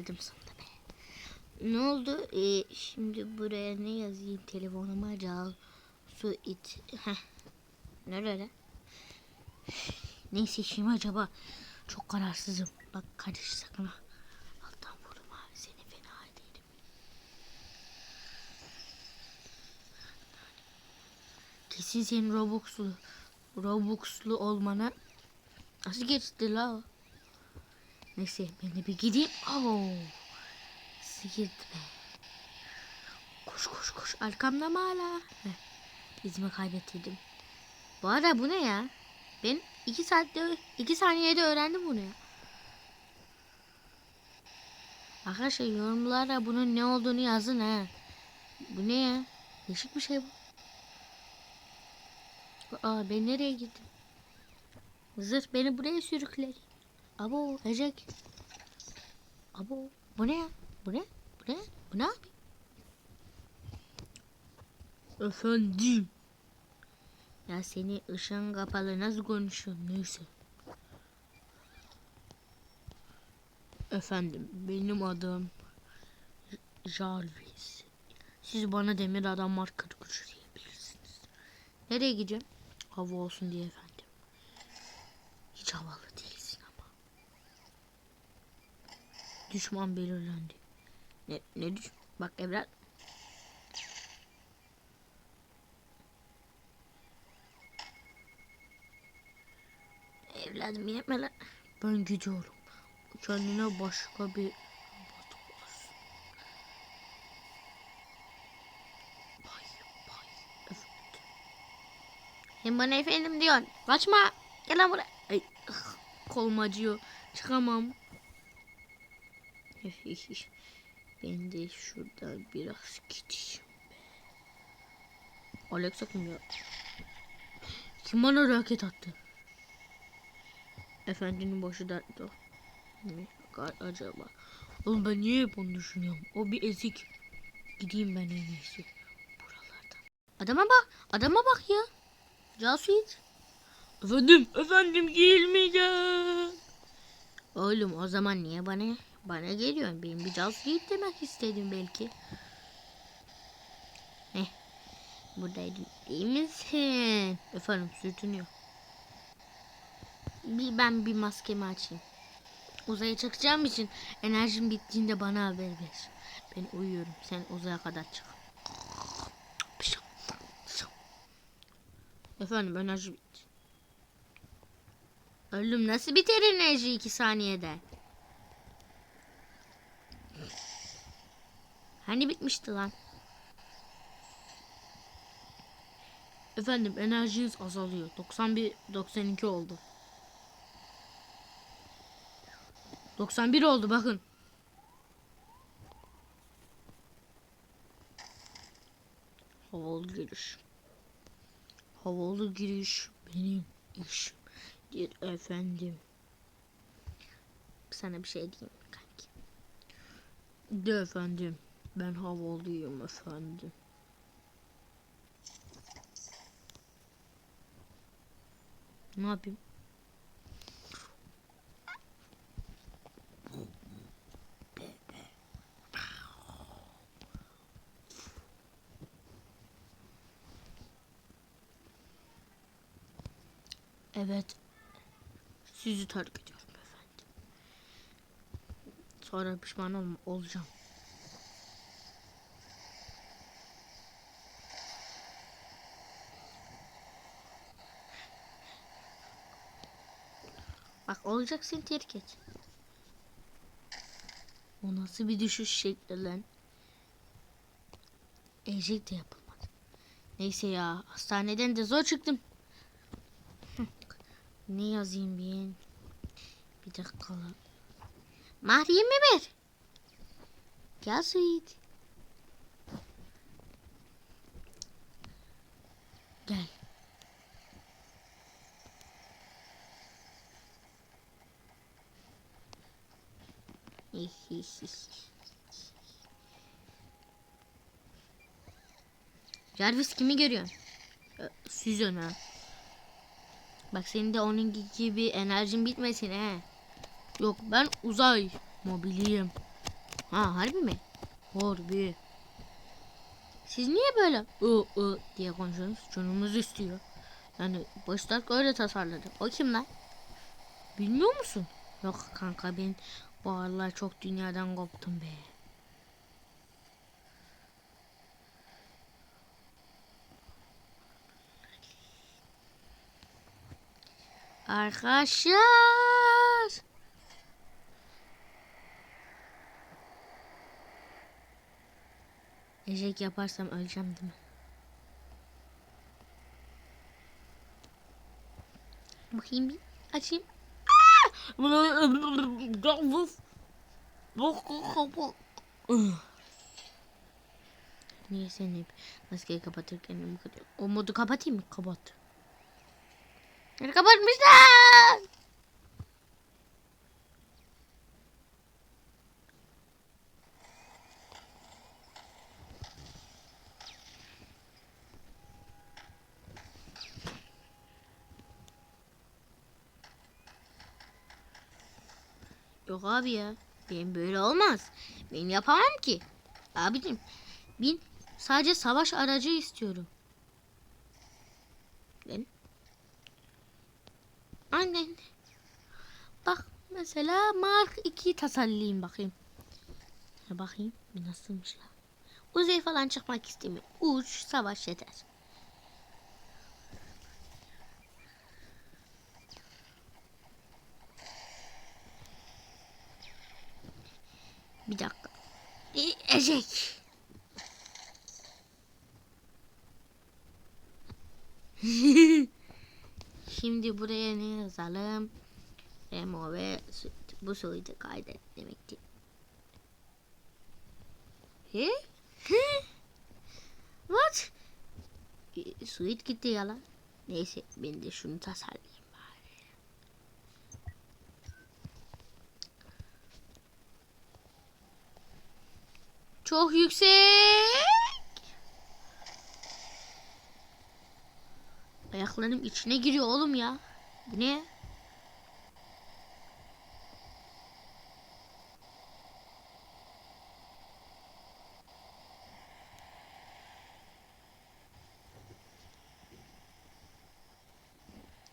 çıkardım sonunda be. Ne oldu? Ee, şimdi buraya ne yazayım? Telefonuma cal. Su it. Heh. Nerede? Ne seçeyim acaba? Çok kararsızım. Bak kardeş sakın ha. Alttan vurma. Seni fena ederim. Kesin senin Robux'lu. Robux'lu olmana nasıl geçti la? Neyse ben de bir gideyim. Oo. Sikirdi be. Koş koş koş. Arkamda mı hala? Heh. İzimi kaybettirdim. Bu arada bu ne ya? Ben iki saatte iki saniyede öğrendim bunu ya. Arkadaşlar yorumlara bunun ne olduğunu yazın ha. Bu ne ya? Değişik bir şey bu. Aa ben nereye gittim? Zırh beni buraya sürükler. Abo Ecek. Abo bu ne ya? Bu ne? Bu ne? Bu ne abi? Efendim. Ya seni ışığın kapalı nasıl konuşuyorsun neyse. Efendim benim adım Jarvis. Siz bana demir adamlar 43 diyebilirsiniz. Nereye gideceğim? Hava olsun diye efendim. Hiç havalı değilsin ama. Düşman belirlendi. Ne, ne düş? Bak evlat. Evladım yapma lan. Ben gidiyorum. Kendine başka bir. Hem bana efendim diyorsun. Kaçma. Gel lan buraya. Ay, ıh, kolum acıyor. Çıkamam. ben de şuradan biraz gideyim. Alexa kim ya? Kim bana raket attı? Efendinin başı dertte. Ne acaba? Oğlum ben niye hep onu düşünüyorum? O bir ezik. Gideyim ben en iyisi. Buralardan. Adama bak. Adama bak ya. Casuit. Efendim. Efendim gelmeyeceğim. Oğlum o zaman niye bana bana geliyorsun? Benim bir casuit demek istedim belki. Heh. Buradaydın değil misin? Efendim sürtünüyor. Bir ben bir maskemi açayım. Uzaya çıkacağım için enerjim bittiğinde bana haber ver. Ben uyuyorum. Sen uzaya kadar çık. Efendim enerji bitti. Öldüm. Nasıl biter enerji iki saniyede? Hani bitmişti lan? Efendim enerjiniz azalıyor. 91 92 oldu. 91 oldu bakın. Havalı giriş. Havalı giriş benim işimdir efendim. Sana bir şey diyeyim. De efendim. Ben havalıyım efendim. Ne yapayım? Evet. Sizi terk ediyorum. Sonra pişman olma, olacağım. Bak olacaksın terk et. O nasıl bir düşüş şekli lan? Ejek de yapılmadı. Neyse ya hastaneden de zor çıktım. Ne yazayım ben? Bir dakika. Mahriyem mi ver? Gel Sweet. Gel. Jarvis kimi görüyorsun? Süzön ha. Bak senin de onun gibi enerjin bitmesin he. Yok ben uzay mobiliyim. Ha harbi mi? Harbi. Siz niye böyle ı ı diye konuşuyorsunuz? Canımız istiyor. Yani başlar öyle tasarladı. O kim lan? Bilmiyor musun? Yok kanka ben bu aralar çok dünyadan koptum be. Arkadaşlar. Eşek yaparsam öleceğim değil mi? Bakayım bir açayım. Niye sen hep maskeyi kapatırken bu kadar? O modu kapatayım mı? Kapat. Kapatmışlar. Yok abi ya. Benim böyle olmaz. Ben yapamam ki. Abicim ben sadece savaş aracı istiyorum. Ben Aynen. Bak mesela Mark 2 tasarlayayım bakayım. Bakayım bir nasılmış la. Uzay falan çıkmak istemiyorum. Uç savaş yeter. Bir dakika. E, eşek. Şimdi buraya ne yazalım? Remo ve. Bu Suit'i kaydet demekti. He? He? What? E, Suit gitti ya lan. Neyse ben de şunu tasarlayayım Çok yüksek. Ayaklarım içine giriyor oğlum ya. Bu ne?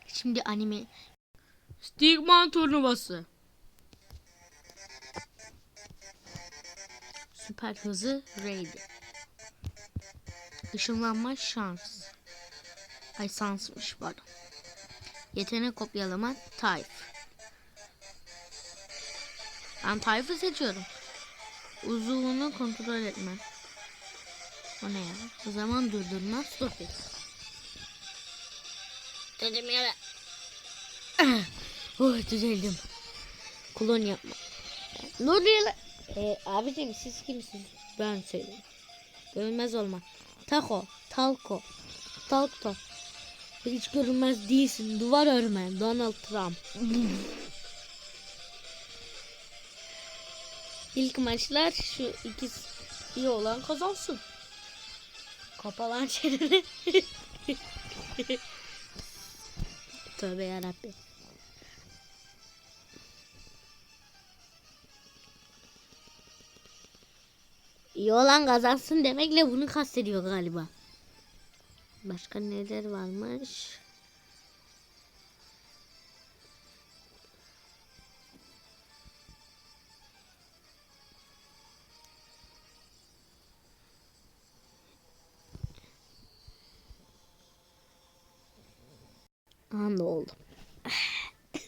Şimdi anime Stigman turnuvası. Süper hızı raid. Işınlanma şans. Ay sansmış pardon. Yetenek kopyalama type. Ben type'ı seçiyorum. Uzunluğunu kontrol etme. O ne ya? Zaman durdurma stop et. Dedim ya. oh düzeldim. Klon yapma. Ne oluyor? Ee, abicim siz kimsiniz? Ben söyleyeyim. Görünmez olma. Tako. Talko. Talko. Hiç görünmez değilsin. Duvar örme. Donald Trump. İlk maçlar şu ikisi iyi olan kazansın. Kapalan çeneni. Tövbe yarabbim. İyi olan kazansın demekle bunu kastediyor galiba. Başka neler varmış? Aha ne oldu?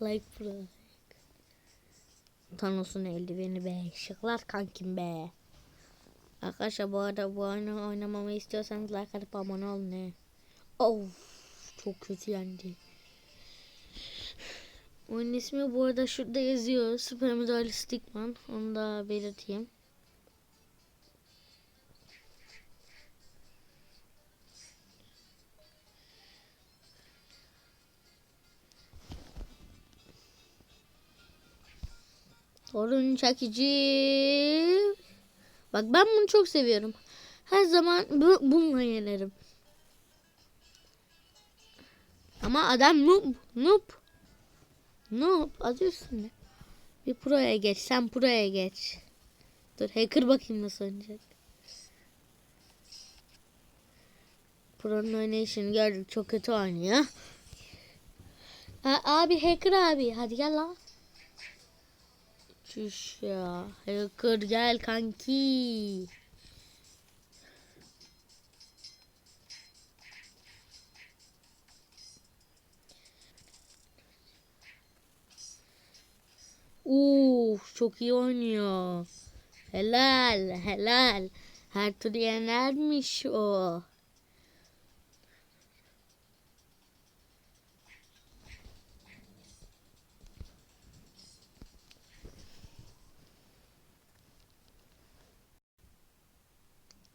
like bro. Thanos'un eldiveni be. Şıklar kankim be. Arkadaşlar bu arada bu oyunu oynamamı istiyorsanız like atıp abone olun ne. Of çok kötü yendi. Oyunun ismi bu arada şurada yazıyor. Super Medal Stickman. Onu da belirteyim. Sorun çekici. Bak ben bunu çok seviyorum. Her zaman bu, bununla yenerim. Ama adam noob. Noob. Yap? Adı üstünde. Bir proya geç. Sen proya geç. Dur hacker bakayım nasıl oynayacak. Pro'nun oynayışını gördük. Çok kötü oynuyor. Ha, abi hacker abi. Hadi gel lan. Çüş ya. Hacker gel kanki. Uf, çok iyi oynuyor. Helal, helal. Her türlü yenermiş o.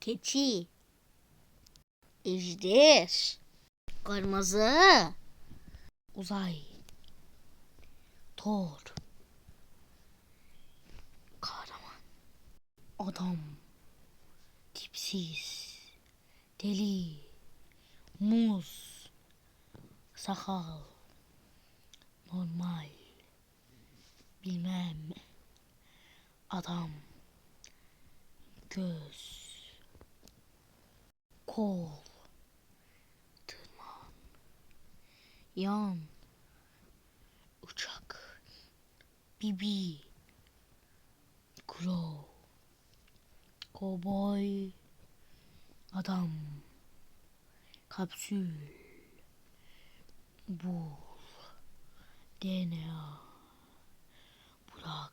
Keçi. Ejder. Kırmızı. Uzay. Thor. Kahraman. Adam. Tipsiz. Deli. Muz. Sakal. Normal. Bilmem. Adam. Göz. Kol. Tırman. Yan. Uçak. Bibi. Crow. Cowboy. Adam. Kapsül. Bul. DNA. Burak.